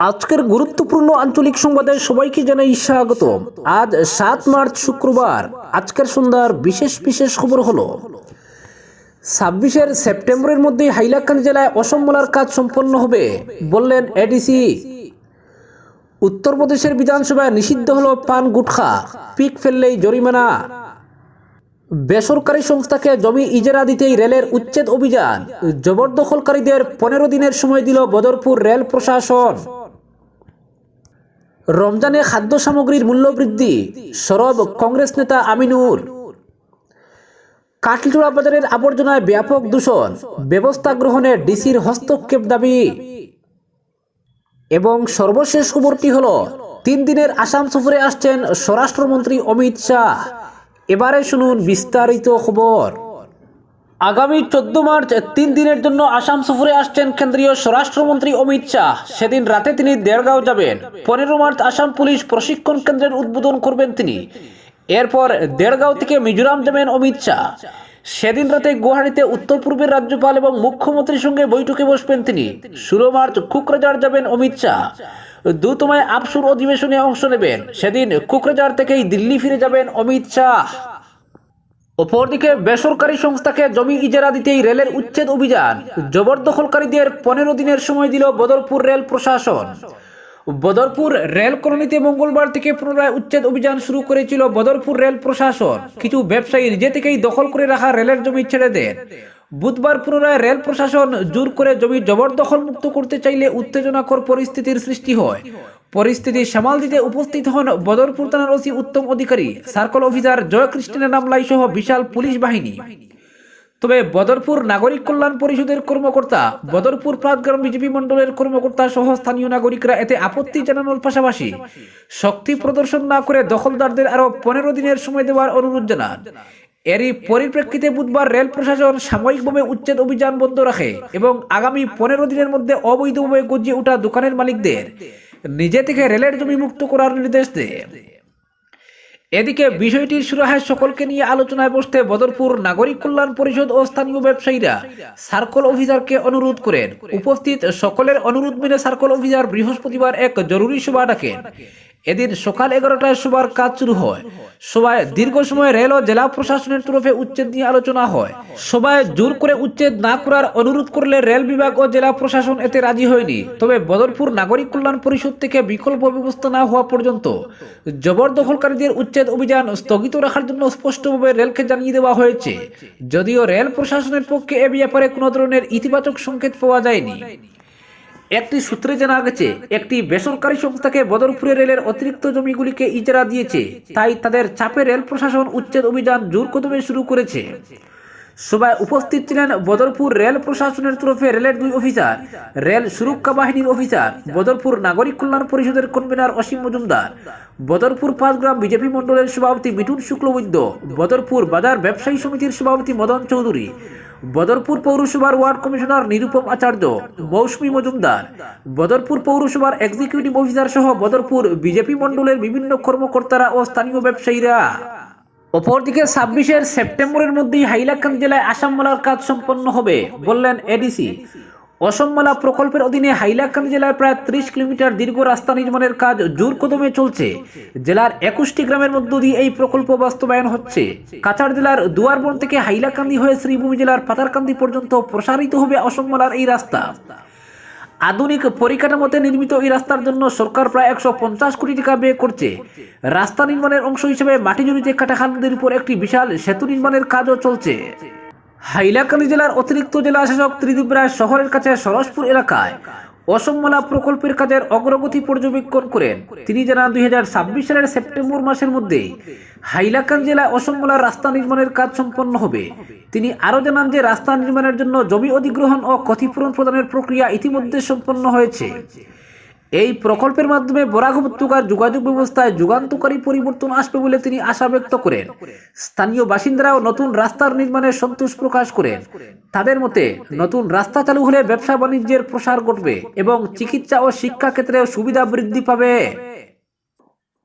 আজকের গুরুত্বপূর্ণ আঞ্চলিক সংবাদে সবাইকে জানাই স্বাগত আজ সাত মার্চ শুক্রবার, আজকের সন্ধ্যার বিশেষ বিশেষ খবর হলো, ছাব্বিশের সেপ্টেম্বরের মধ্যে হাইলাকান্দি জেলায় অসম্মলার কাজ সম্পন্ন হবে বললেন এডিসি উত্তরপ্রদেশের বিধানসভায় নিষিদ্ধ হলো পান গুটখা, পিক ফেললেই জরিমানা। বেসরকারি সংস্থাকে জমি ইজারা দিতেই রেলের উচ্ছেদ অভিযান, জবরদখলকারীদের পনেরো দিনের সময় দিল বদরপুর রেল প্রশাসন। রমজানে খাদ্য সামগ্রীর মূল্য বৃদ্ধি সরব কংগ্রেস নেতা আমিনুর কাটলিচুড়া বাজারের আবর্জনায় ব্যাপক দূষণ, ব্যবস্থা গ্রহণে ডিসির হস্তক্ষেপ দাবি। এবং সর্বশেষ খবরটি হল, তিন দিনের আসাম সফরে আসছেন স্বরাষ্ট্রমন্ত্রী অমিত শাহ। এবারে শুনুন বিস্তারিত খবর। আগামী চোদ্দ মার্চ, তিন দিনের জন্য আসাম সফরে আসছেন কেন্দ্রীয় স্বরাষ্ট্রমন্ত্রী অমিত শাহ। সেদিন রাতে তিনি দেড়গাঁও যাবেন। পনেরো মার্চ আসাম পুলিশ প্রশিক্ষণ কেন্দ্রের উদ্বোধন করবেন তিনি। এরপর দেড়গাঁও থেকে মিজোরাম যাবেন অমিত শাহ। সেদিন রাতে গুয়াহাটিতে উত্তর পূর্বের রাজ্যপাল এবং মুখ্যমন্ত্রীর সঙ্গে বৈঠকে বসবেন তিনি। ষোলো মার্চ কুকরাঝাড় যাবেন অমিত শাহ। দুতমায় আপসুর অধিবেশনে অংশ নেবেন। সেদিন কুকরাঝাড় থেকেই দিল্লি ফিরে যাবেন অমিত শাহ। অপরদিকে, বেসরকারি সংস্থাকে জমি ইজারা দিতেই রেলের উচ্ছেদ অভিযান জবরদখলকারীদের পনেরো দিনের সময় দিল বদরপুর রেল প্রশাসন। বদরপুর রেল কলোনিতে মঙ্গলবার থেকে পুনরায় উচ্ছেদ অভিযান শুরু করেছিল বদরপুর রেল প্রশাসন। কিছু ব্যবসায়ী নিজে থেকেই দখল করে রাখা রেলের জমি ছেড়ে দেন। বুধবার পুনরায় রেল প্রশাসন জোর করে জমি জবরদখল মুক্ত করতে চাইলে উত্তেজনাকর পরিস্থিতির সৃষ্টি হয়। পরিস্থিতি সামাল দিতে উপস্থিত হন বদরপুর থানার OC Uttam Adhikari. Circle officer Joy কৃষ্ণের নামলাই সহ বিশাল পুলিশ বাহিনী। তবে বদরপুর নাগরিক কল্যাণ পরিষদের কর্মকর্তা, বদরপুর প্রাতগ্রাম বিজেপি মণ্ডলের কর্মকর্তা সহ স্থানীয় নাগরিকরা এতে আপত্তি জানানোর পাশাপাশি শক্তি প্রদর্শন না করে দখলদারদের আরও পনেরো দিনের সময় দেওয়ার অনুরোধ জানান। এরই পরিপ্রেক্ষিতে বুধবার রেল প্রশাসন সাময়িকভাবে উচ্ছেদ অভিযান বন্ধ রাখে এবং আগামী পনেরো দিনের মধ্যে অবৈধভাবে গজিয়ে ওঠা দোকানের মালিকদের নিজে থেকে রেলের জমি মুক্ত করার নির্দেশ দেয় এদিকে বিষয়টির সুরাহায় সকলকে নিয়ে আলোচনায় বসতে বদরপুর নাগরিক কল্যাণ পরিষদ ও স্থানীয় ব্যবসায়ীরা সার্কল অফিসারকে অনুরোধ করেন। উপস্থিত সকলের অনুরোধ মেনে সার্কল অফিসার বৃহস্পতিবার এক জরুরি সভা ডাকেন। এদিন সকাল এগারোটায় সবার কাজ শুরু হয়। সবাই দীর্ঘ সময় রেল ও জেলা প্রশাসনের তরফে উচ্ছেদ নিয়ে আলোচনা হয়। সবাই জোর করে উচ্ছেদ না করার অনুরোধ করলে রেল বিভাগ ও জেলা প্রশাসন এতে রাজি হয়নি। তবে বদরপুর নাগরিক কল্যাণ পরিষদ থেকে বিকল্প ব্যবস্থা না হওয়া পর্যন্ত জবরদখলকারীদের উচ্ছেদ অভিযান স্থগিত রাখার জন্য স্পষ্টভাবে রেলকে জানিয়ে দেওয়া হয়েছে। যদিও রেল প্রশাসনের পক্ষে এ ব্যাপারে কোনো ধরনের ইতিবাচক সংকেত পাওয়া যায়নি। একটি সূত্রে জানা গেছে, একটি বেসরকারি সংস্থাকে বদরপুরে রেলের অতিরিক্ত জমিগুলিকে ইজারা দিয়েছে। তাই তাদের চাপে রেল প্রশাসন উচ্ছেদ অভিযান জোর কদমে শুরু করেছে। সভায় উপস্থিত ছিলেন বদরপুর রেল প্রশাসনের তরফে রেলের দুই অফিসার, রেল সুরক্ষা বাহিনীর অফিসার, বদরপুর নাগরিক কল্যাণ পরিষদের কনভেনার অসীম মজুমদার, বদরপুর পাঁচগ্রাম বিজেপি মণ্ডলের সভাপতি মিঠুন শুক্লবৈদ্য, বদরপুর বাজার ব্যবসায়ী সমিতির সভাপতি মদন চৌধুরী বদরপুর পৌরসভার ওয়ার্ড কমিশনার নিরুপম আচার্য, মৌসুমী মজুমদার। বদরপুর পৌরসভার এক্সিকিউটিভ অফিসার সহ বদরপুর বিজেপি মণ্ডলের বিভিন্ন কর্মকর্তারা ও স্থানীয় ব্যবসায়ীরা। অপরদিকে ছাব্বিশের সেপ্টেম্বরের মধ্যেই হাইলাকান্দি জেলায় আসাম মেলার কাজ সম্পন্ন হবে, বললেন এডিসি অসমমালা প্রকল্পের অধীনে হাইলাকান্দি জেলায় প্রায় ত্রিশ কিলোমিটার দীর্ঘ রাস্তা নির্মাণের কাজ জোর কদমে চলছে। জেলার একুশটি গ্রামের মধ্য দিয়ে এই প্রকল্প বাস্তবায়ন হচ্ছে। কাছাড় জেলার দুয়ারবন থেকে হাইলাকান্দি হয়ে শ্রীভূমি জেলার পাতারকান্দি পর্যন্ত প্রসারিত হবে অসমমালার এই রাস্তা। আধুনিক পরিকাঠামোতে নির্মিত এই রাস্তার জন্য সরকার প্রায় একশো পঞ্চাশ কোটি টাকা ব্যয় করছে। রাস্তা নির্মাণের অংশ হিসেবে মাটি জমিতে কাটাখাল উপর একটি বিশাল সেতু নির্মাণের কাজও চলছে। হাইলাকান্দি জেলার অতিরিক্ত জেলা শাসক রায় শহরের কাছে সরসপুর এলাকায় অসমমালা প্রকল্পের কাজের অগ্রগতি পর্যবেক্ষণ করেন। তিনি জানান, দুই হাজার ছাব্বিশ সালের সেপ্টেম্বর মাসের মধ্যে হাইলাকান জেলায় অসমমালার রাস্তা নির্মাণের কাজ সম্পন্ন হবে। তিনি আরও জানান যে, রাস্তা নির্মাণের জন্য জমি অধিগ্রহণ ও ক্ষতিপূরণ প্রদানের প্রক্রিয়া ইতিমধ্যে সম্পন্ন হয়েছে। এই প্রকল্পের মাধ্যমে বরাক উপত্যকার যোগাযোগ ব্যবস্থায় যুগান্তকারী পরিবর্তন আসবে বলে তিনি আশা ব্যক্ত করেন। স্থানীয় বাসিন্দারাও নতুন রাস্তার নির্মাণে সন্তোষ প্রকাশ করেন। তাদের মতে, নতুন রাস্তা চালু হলে ব্যবসা বাণিজ্যের প্রসার ঘটবে এবং চিকিৎসা ও শিক্ষা ক্ষেত্রেও সুবিধা বৃদ্ধি পাবে।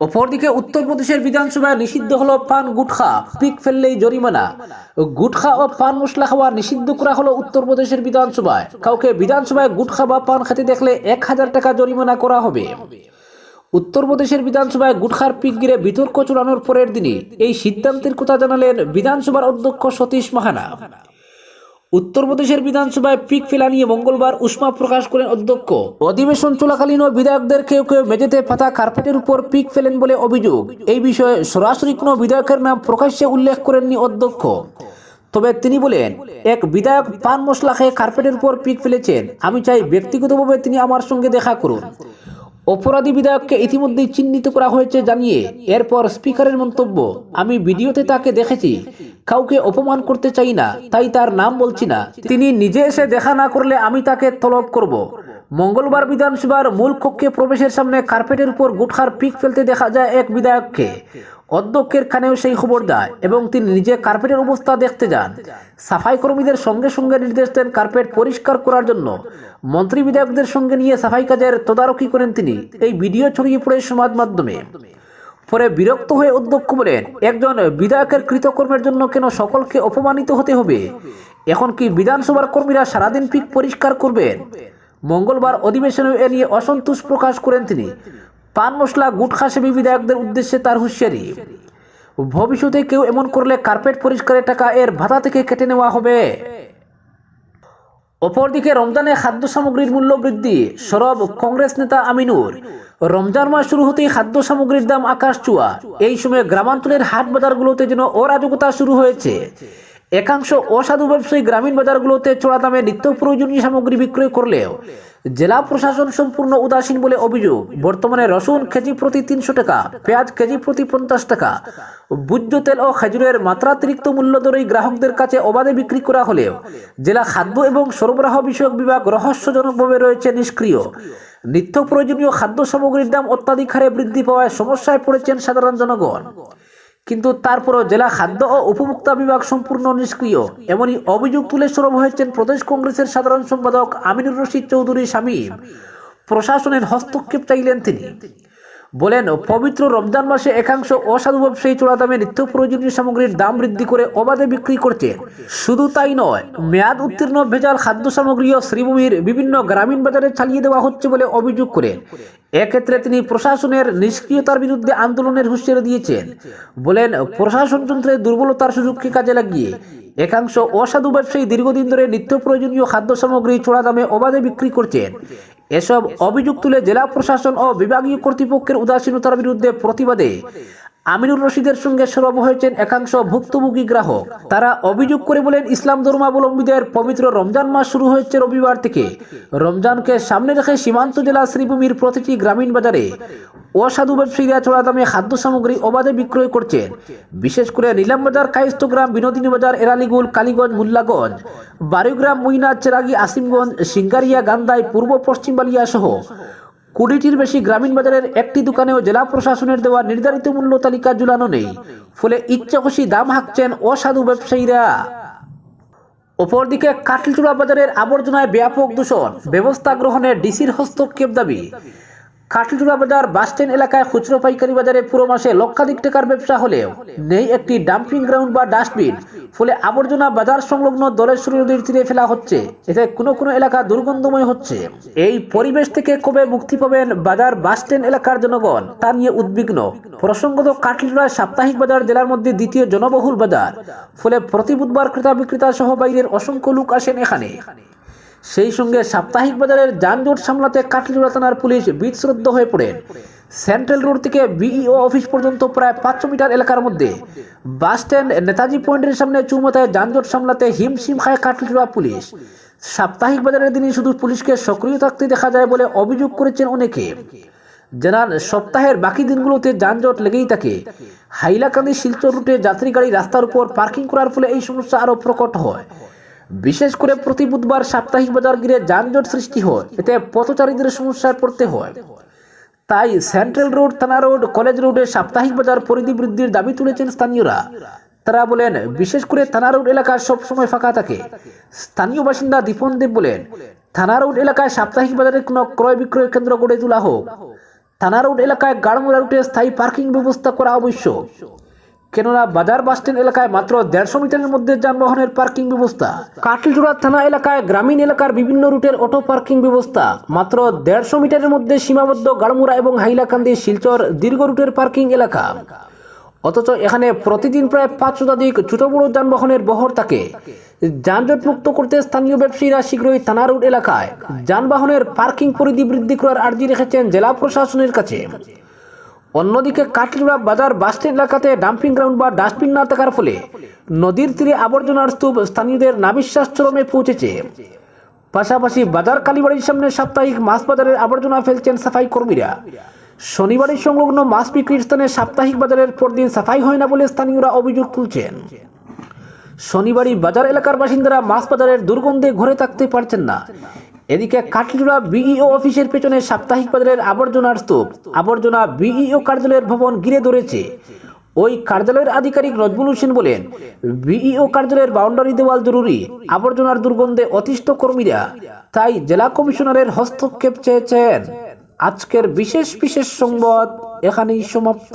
অপরদিকে উত্তরপ্রদেশের বিধানসভায় নিষিদ্ধ হলো পান গুটখা, পিক ফেললেই জরিমানা। গুটখা ও পান মশলা খাওয়া নিষিদ্ধ করা হলো উত্তরপ্রদেশের বিধানসভায়। কাউকে বিধানসভায় গুটখা বা পান খেতে দেখলে এক হাজার টাকা জরিমানা করা হবে। উত্তরপ্রদেশের বিধানসভায় গুটখার পিক গিরে বিতর্ক চূড়ানোর পরের দিনই এই সিদ্ধান্তের কথা জানালেন বিধানসভার অধ্যক্ষ সতীশ মাহানা। উত্তরপ্রদেশের বিধানসভায় পিক ফেলা নিয়ে মঙ্গলবার উষ্মা প্রকাশ করেন অধ্যক্ষ। অধিবেশন চলাকালীন বিধায়কদের কেউ কেউ মেঝেতে পাতা কার্পেটের উপর পিক ফেলেন বলে অভিযোগ। এই বিষয়ে সরাসরি কোনো বিধায়কের নাম প্রকাশ্যে উল্লেখ করেননি অধ্যক্ষ। তবে তিনি বলেন, এক বিধায়ক পান মশলা খেয়ে কার্পেটের উপর পিক ফেলেছেন। আমি চাই ব্যক্তিগতভাবে তিনি আমার সঙ্গে দেখা করুন। অপরাধী বিধায়ককে ইতিমধ্যেই চিহ্নিত করা হয়েছে জানিয়ে এরপর স্পিকারের মন্তব্য, আমি ভিডিওতে তাকে দেখেছি। কাউকে অপমান করতে চাই না, তাই তার নাম বলছি না। তিনি নিজে এসে দেখা না করলে আমি তাকে তলব করব। মঙ্গলবার বিধানসভার মূল কক্ষে প্রবেশের সামনে কার্পেটের উপর গুটখার পিক ফেলতে দেখা যায় এক বিধায়ককে। অধ্যক্ষের কানেও সেই খবর দেয় এবং তিনি নিজে কার্পেটের অবস্থা দেখতে যান। সাফাই কর্মীদের সঙ্গে সঙ্গে নির্দেশ দেন কার্পেট পরিষ্কার করার জন্য। মন্ত্রী বিধায়কদের সঙ্গে নিয়ে সাফাই কাজের তদারকি করেন তিনি। এই ভিডিও ছড়িয়ে পড়ে সমাজ মাধ্যমে। পরে বিরক্ত হয়ে অধ্যক্ষ বলেন, একজন বিধায়কের কৃতকর্মের জন্য কেন সকলকে অপমানিত হতে হবে? এখন কি বিধানসভার কর্মীরা সারাদিন পিক পরিষ্কার করবেন? মঙ্গলবার অধিবেশনে এ নিয়ে অসন্তোষ প্রকাশ করেন তিনি। পান মশলা গুটখা সেবী বিধায়কদের উদ্দেশ্যে তার হুঁশিয়ারি, ভবিষ্যতে কেউ এমন করলে কার্পেট পরিষ্কারের টাকা এর ভাতা থেকে কেটে নেওয়া হবে। অপরদিকে রমজানে খাদ্য সামগ্রীর মূল্য বৃদ্ধি, সরব কংগ্রেস নেতা আমিনুর। রমজান মাস শুরু হতেই খাদ্য সামগ্রীর দাম আকাশ চুয়া এই সময় গ্রামাঞ্চলের হাট বাজারগুলোতে যেন অরাজকতা শুরু হয়েছে। একাংশ অসাধু ব্যবসায়ী গ্রামীণ বাজারগুলোতে চড়া দামে নিত্য প্রয়োজনীয় সামগ্রী বিক্রয় করলেও জেলা প্রশাসন সম্পূর্ণ উদাসীন বলে অভিযোগ। বর্তমানে রসুন কেজি প্রতি তিনশো টাকা, পেঁয়াজ কেজি প্রতি পঞ্চাশ টাকা। ভোজ্য তেল ও খেজুরের মাত্রাতিরিক্ত মূল্য দরেই গ্রাহকদের কাছে অবাধে বিক্রি করা হলেও জেলা খাদ্য এবং সরবরাহ বিষয়ক বিভাগ রহস্যজনকভাবে রয়েছে নিষ্ক্রিয়। নিত্য প্রয়োজনীয় খাদ্য সামগ্রীর দাম অত্যাধিক হারে বৃদ্ধি পাওয়ায় সমস্যায় পড়েছেন সাধারণ জনগণ। কিন্তু তারপরও জেলা খাদ্য ও উপভোক্তা বিভাগ সম্পূর্ণ নিষ্ক্রিয়। এমনই অভিযোগ তুলে সরব হয়েছেন প্রদেশ কংগ্রেসের সাধারণ সম্পাদক আমিনুর রশিদ চৌধুরী স্বামী। প্রশাসনের হস্তক্ষেপ চাইলেন তিনি। বলেন, পবিত্র রমজান মাসে একাংশ অসাধু ব্যবসায়ী চোরা দামে নিত্য প্রয়োজনীয় সামগ্রীর দাম বৃদ্ধি করে অবাধে বিক্রি করছেন শুধু তাই নয়, মেয়াদ উত্তীর্ণ ভেজাল খাদ্য সামগ্রীও শ্রীভূমির বিভিন্ন গ্রামীণ বাজারে চালিয়ে দেওয়া হচ্ছে বলে অভিযোগ করেন এক্ষেত্রে তিনি প্রশাসনের নিষ্ক্রিয়তার বিরুদ্ধে আন্দোলনের হুঁশিয়ারি দিয়েছেন। বলেন, প্রশাসন যন্ত্রের দুর্বলতার সুযোগকে কাজে লাগিয়ে একাংশ অসাধু ব্যবসায়ী দীর্ঘদিন ধরে নিত্য প্রয়োজনীয় খাদ্য সামগ্রী চোরা দামে অবাধে বিক্রি করছেন। এসব অভিযোগ তুলে জেলা প্রশাসন ও বিভাগীয় কর্তৃপক্ষের উদাসীনতার বিরুদ্ধে প্রতিবাদে আমিনুর রশিদের সঙ্গে সরব হয়েছেন একাংশ ভুক্তভোগী গ্রাহক। তারা অভিযোগ করে বলেন, ইসলাম ধর্মাবলম্বীদের পবিত্র রমজান মাস শুরু হয়েছে রবিবার থেকে। রমজানকে সামনে রেখে সীমান্ত জেলা শ্রীভূমির প্রতিটি গ্রামীণ বাজারে অসাধু ব্যবসায়ীরা চড়া দামে খাদ্য সামগ্রী অবাধে বিক্রয় করছেন। বিশেষ করে নিলামবাজার কায়স্থগ্রাম বিনোদিনী বাজার, এরালিগুল, কালীগঞ্জ, মুল্লাগঞ্জ বারুগ্রাম মইনা, চেরাগি, আসিমগঞ্জ, সিঙ্গারিয়া, গান্দাই, পূর্ব পশ্চিম বালিয়া সহ কুড়িটির বেশি গ্রামীণ বাজারের একটি দোকানেও জেলা প্রশাসনের দেওয়া নির্ধারিত মূল্য তালিকা ঝুলানো নেই। ফলে ইচ্ছাখুশি দাম হাঁকছেন অসাধু ব্যবসায়ীরা। অপরদিকে কাটলিচুড়া বাজারের আবর্জনায় ব্যাপক দূষণ। ব্যবস্থা গ্রহণে ডিসির হস্তক্ষেপ দাবি। কাটলিচুড়া বাজার বাসস্ট্যান্ড এলাকায় খুচরো পাইকারি বাজারে পুরো মাসে লক্ষাধিক টাকার ব্যবসা হলেও নেই একটি ডাম্পিং গ্রাউন্ড বা ডাস্টবিন। ফলে আবর্জনা বাজার সংলগ্ন দলেশ্বরী নদীর তীরে ফেলা হচ্ছে। এতে কোনো কোনো এলাকা দুর্গন্ধময় হচ্ছে। এই পরিবেশ থেকে কবে মুক্তি পাবেন বাজার বাসস্ট্যান্ড এলাকার জনগণ, তা নিয়ে উদ্বিগ্ন। প্রসঙ্গত কাটলিচুড়ায় সাপ্তাহিক বাজার জেলার মধ্যে দ্বিতীয় জনবহুল বাজার। ফলে প্রতি বুধবার ক্রেতা বিক্রেতা সহ বাইরের অসংখ্য লোক আসেন এখানে। সেই সঙ্গে সাপ্তাহিক বাজারের যানজট সামলাতে কাটলিজোড়া থানার পুলিশ বিতশ্রদ্ধ হয়ে পড়েন। সেন্ট্রাল রোড থেকে বিইও অফিস পর্যন্ত প্রায় পাঁচশো মিটার এলাকার মধ্যে বাস স্ট্যান্ড নেতাজি পয়েন্টের সামনে চৌমাথায় যানজট সামলাতে হিমশিম খায় কাটলিজোড়া পুলিশ। সাপ্তাহিক বাজারের দিনই শুধু পুলিশকে সক্রিয় থাকতে দেখা যায় বলে অভিযোগ করেছেন অনেকে। জানান, সপ্তাহের বাকি দিনগুলোতে যানজট লেগেই থাকে। হাইলাকান্দি শিলচর রুটে যাত্রী গাড়ি রাস্তার উপর পার্কিং করার ফলে এই সমস্যা আরও প্রকট হয়। বিশেষ করে প্রতি বুধবার সাপ্তাহিক বাজার ঘিরে যানজট সৃষ্টি হয়। এতে পথচারীদের সমস্যায় পড়তে হয়। তাই সেন্ট্রাল রোড, থানা রোড, কলেজ রোডে সাপ্তাহিক বাজার পরিধি বৃদ্ধির দাবি তুলেছেন স্থানীয়রা। তারা বলেন, বিশেষ করে থানা রোড এলাকা সবসময় ফাঁকা থাকে। স্থানীয় বাসিন্দা দীপন দেব বলেন, থানা রোড এলাকায় সাপ্তাহিক বাজারে কোনো ক্রয় বিক্রয় কেন্দ্র গড়ে তোলা হোক। থানা রোড এলাকায় গাড়মোড়া রুটে স্থায়ী পার্কিং ব্যবস্থা করা আবশ্যক। কেননা বাজার বাসস্ট্যান্ড এলাকায় মাত্র দেড়শো মিটারের মধ্যে যানবাহনের পার্কিং ব্যবস্থা। কাটলজোড়া থানা এলাকায় গ্রামীণ এলাকার বিভিন্ন রুটের অটো পার্কিং ব্যবস্থা। মাত্র দেড়শো মিটারের মধ্যে সীমাবদ্ধ গাড়মুড়া এবং হাইলাকান্দি শিলচর দীর্ঘ রুটের পার্কিং এলাকা। অথচ এখানে প্রতিদিন প্রায় পাঁচ শতাধিক ছোট বড় যানবাহনের বহর থাকে। যানজট মুক্ত করতে স্থানীয় ব্যবসায়ীরা শীঘ্রই থানা রোড এলাকায় যানবাহনের পার্কিং পরিধি বৃদ্ধি করার আর্জি রেখেছেন জেলা প্রশাসনের কাছে। অন্যদিকে কাটলিড়া বাজার বাসস্ট্যান্ড এলাকাতে ডাম্পিং গ্রাউন্ড বা ডাস্টবিন না থাকার ফলে নদীর তীরে আবর্জনার স্তূপ স্থানীয়দের নাবিশ্বাস চরমে পৌঁছেছে। পাশাপাশি বাজার কালীবাড়ির সামনে সাপ্তাহিক মাছ বাজারের আবর্জনা ফেলছেন সাফাই কর্মীরা। শনিবারের সংলগ্ন মাছ বিক্রির স্থানে সাপ্তাহিক বাজারের পরদিন সাফাই হয় না বলে স্থানীয়রা অভিযোগ তুলছেন। শনিবারই বাজার এলাকার বাসিন্দারা মাছ বাজারের দুর্গন্ধে ঘরে থাকতে পারছেন না। এদিকে কাটলিড়া বিইও অফিসের পেছনে সাপ্তাহিক বাজারের আবর্জনার স্তূপ। আবর্জনা বিইও কার্যালয়ের ভবন ঘিরে ধরেছে। ওই কার্যালয়ের আধিকারিক নজমুল হোসেন বলেন বিইও কার্যালয়ের বাউন্ডারি দেওয়াল জরুরি, আবর্জনার দুর্গন্ধে অতিষ্ঠ কর্মীরা। তাই জেলা কমিশনারের হস্তক্ষেপ চেয়েছেন। আজকের বিশেষ বিশেষ সংবাদ এখানেই সমাপ্ত।